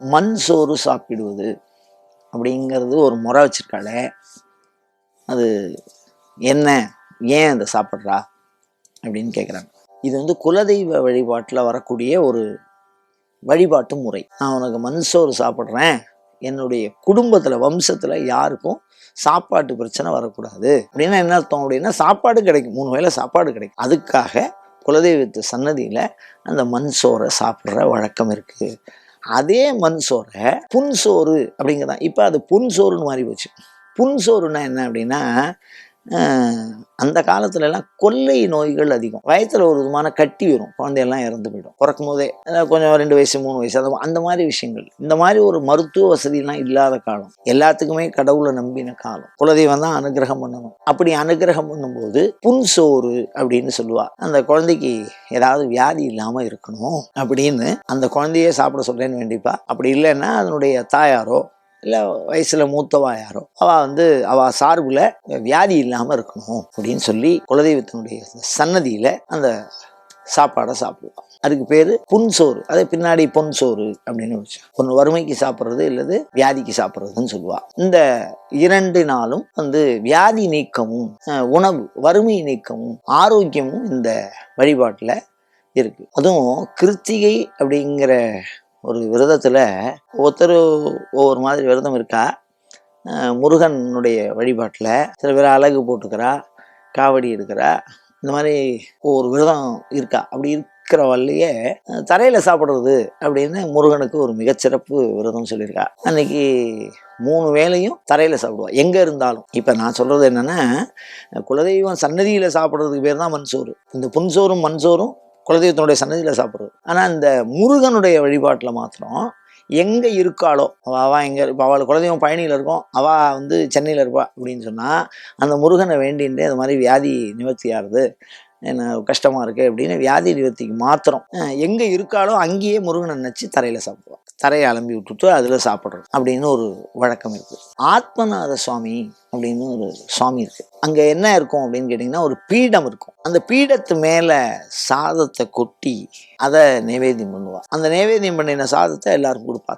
மண் சோறு சாப்பிடுவது அப்படிங்கிறது ஒரு முறை வச்சுருக்காளே. அது என்ன? ஏன் அதை சாப்பிட்றா? அப்படின்னு கேட்குறாங்க இது வந்து குலதெய்வ வழிபாட்டில் வரக்கூடிய ஒரு வழிபாட்டு முறை. நான் உனக்கு மண் சோறு சாப்பிட்றேன். என்னுடைய குடும்பத்தில் வம்சத்தில் யாருக்கும் சாப்பாட்டு பிரச்சனை வரக்கூடாது. அப்படின்னா என்ன அர்த்தம் அப்படின்னா சாப்பாடு கிடைக்கும். மூணு வேளை சாப்பாடு கிடைக்கும். அதுக்காக குலதெய்வத்து சன்னதியில் அந்த மண் சோறை சாப்பிட்ற வழக்கம் இருக்குது அதே மண் சோறை புன் சோறு அப்படிங்கிறதான் இப்போ அது புன் சோறுன்னு மாறி போச்சு. புன்சோறுனா என்ன அப்படின்னா அந்த காலத்துல எல்லாம் கொள்ளை நோய்கள் அதிகம். வயத்துல ஒரு விதமான கட்டி வரும். குழந்தையெல்லாம் இறந்து போயிடும். பிறக்கும் போதே கொஞ்சம் ரெண்டு வயசு மூணு வயசு அது அந்த மாதிரி விஷயங்கள். இந்த மாதிரி ஒரு மருத்துவ வசதிலாம் இல்லாத காலம். எல்லாத்துக்குமே கடவுளை நம்பின காலம். குலதெய்வம் தான் அனுகிரகம் பண்ணணும். அப்படி அனுகிரகம் பண்ணும்போது புன்சோறு அப்படின்னு சொல்லுவா. அந்த குழந்தைக்கு ஏதாவது வியாதி இல்லாம இருக்கணும் அப்படின்னு அந்த குழந்தையே சாப்பிட சொல்றேன்னு வேண்டிப்பா. அப்படி இல்லைன்னா அதனுடைய தாயாரோ இல்லை வயசில் மூத்தவா யாரோ அவள் வந்து அவள் சார்பில் வியாதி இல்லாமல் இருக்கணும் அப்படின்னு சொல்லி குலதெய்வத்தினுடைய சன்னதியில் அந்த சாப்பாடை சாப்பிடுவான் அதுக்கு பேர் புன்சோறு அதே பின்னாடி பொன்சோறு அப்படின்னு வச்சு. ஒன்று வறுமைக்கு சாப்பிட்றது இல்லது வியாதிக்கு சாப்பிட்றதுன்னு சொல்லுவா. இந்த இரண்டு நாளும் வந்து வியாதி நீக்கமும் உணவு வறுமை நீக்கமும் ஆரோக்கியமும் இந்த வழிபாட்டில் இருக்கு. அதுவும் கிருத்திகை அப்படிங்கிற ஒரு விரதத்தில் ஒவ்வொருத்தர் ஒவ்வொரு மாதிரி விரதம் இருக்கா? முருகனுடைய வழிபாட்டில் சில பேர் அழகு போட்டுக்கிறா காவடி எடுக்கிறா இந்த மாதிரி ஒவ்வொரு விரதம் இருக்கா? அப்படி இருக்கிற வழியே தரையில் சாப்பிட்றது அப்படின்னு முருகனுக்கு ஒரு மிகச்சிறப்பு விரதம் சொல்லியிருக்கா. அன்னைக்கு மூணு வேலையும் தரையில் சாப்பிடுவா. எங்கே இருந்தாலும். இப்போ நான் சொல்கிறது என்னென்னா குலதெய்வம் சன்னதியில் சாப்பிட்றதுக்கு பேர் தான் மண்சோறு. இந்த புன்சோறும் மண்சோறும் குலதெய்வத்தினுடைய சன்னதியில் சாப்பிட்றது. ஆனால் இந்த முருகனுடைய வழிபாட்டில் மாத்திரம் எங்கே இருக்காளோ அவள் எங்கே இப்போ அவள் குலதெய்வம் பயணியில் இருக்கும் அவள் வந்து சென்னையில் இருப்பா அப்படின்னு சொன்னால் அந்த முருகனை வேண்டின்றே அது மாதிரி வியாதி நிவர்த்தி ஆகுது. என்ன கஷ்டமாக இருக்குது அப்படின்னு வியாதி நிவர்த்திக்கு மாத்திரம் எங்கே இருக்காளோ அங்கேயே முருகனை நினச்சி தரையில் சாப்பிடுவாள் தரையை அலம்பி விட்டுட்டு அதில் சாப்பிட்றது அப்படின்னு ஒரு வழக்கம் இருக்குது ஆத்மநாத சுவாமி அப்படின்னு ஒரு சுவாமி இருக்குது அங்கே என்ன இருக்கும் அப்படின்னு கேட்டிங்கன்னா ஒரு பீடம் இருக்கும். அந்த பீடத்து மேலே சாதத்தை கொட்டி அதை நைவேத்தியம் பண்ணுவாள் அந்த நைவேத்தியம் பண்ணின சாதத்தை எல்லாருக்கும் கொடுப்பாங்க.